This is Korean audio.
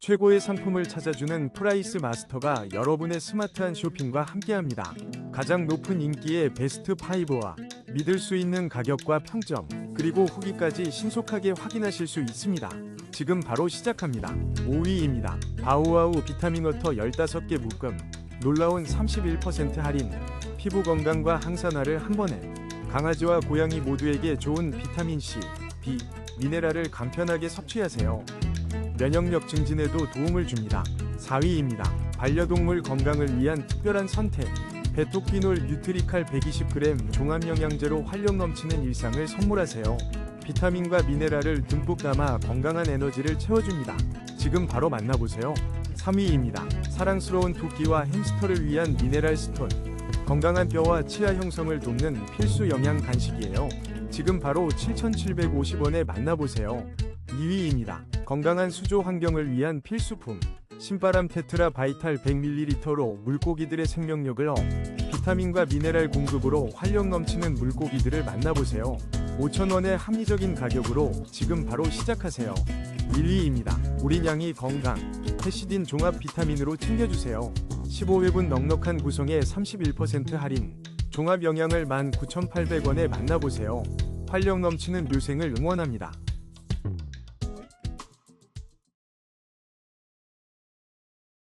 최고의 상품을 찾아주는 프라이스 마스터가 여러분의 스마트한 쇼핑과 함께합니다. 가장 높은 인기의 베스트 5와 믿을 수 있는 가격과 평점, 그리고 후기까지 신속하게 확인하실 수 있습니다. 지금 바로 시작합니다. 5위입니다. 바우와우 비타민 워터 15개 묶음. 놀라운 31% 할인. 피부 건강과 항산화를 한 번에. 강아지와 고양이 모두에게 좋은 비타민 C, B, 미네랄을 간편하게 섭취하세요. 면역력 증진에도 도움을 줍니다. 4위입니다. 반려동물 건강을 위한 특별한 선택. 베토피놀 뉴트리칼 120g 종합 영양제로 활력 넘치는 일상을 선물하세요. 비타민과 미네랄을 듬뿍 담아 건강한 에너지를 채워줍니다. 지금 바로 만나보세요. 3위입니다. 사랑스러운 토끼와 햄스터를 위한 미네랄 스톤. 건강한 뼈와 치아 형성을 돕는 필수 영양 간식이에요. 지금 바로 7,750원에 만나보세요. 2위입니다. 건강한 수조 환경을 위한 필수품. 신바람 테트라 바이탈 100ml로 물고기들의 생명력을 얻 비타민과 미네랄 공급으로 활력 넘치는 물고기들을 만나보세요. 5,000원의 합리적인 가격으로 지금 바로 시작하세요. 1위입니다. 우리 냥이 건강. 패시딘 종합 비타민으로 챙겨주세요. 15회분 넉넉한 구성에 31% 할인. 종합 영양을 19,800원에 만나보세요. 활력 넘치는 묘생을 응원합니다.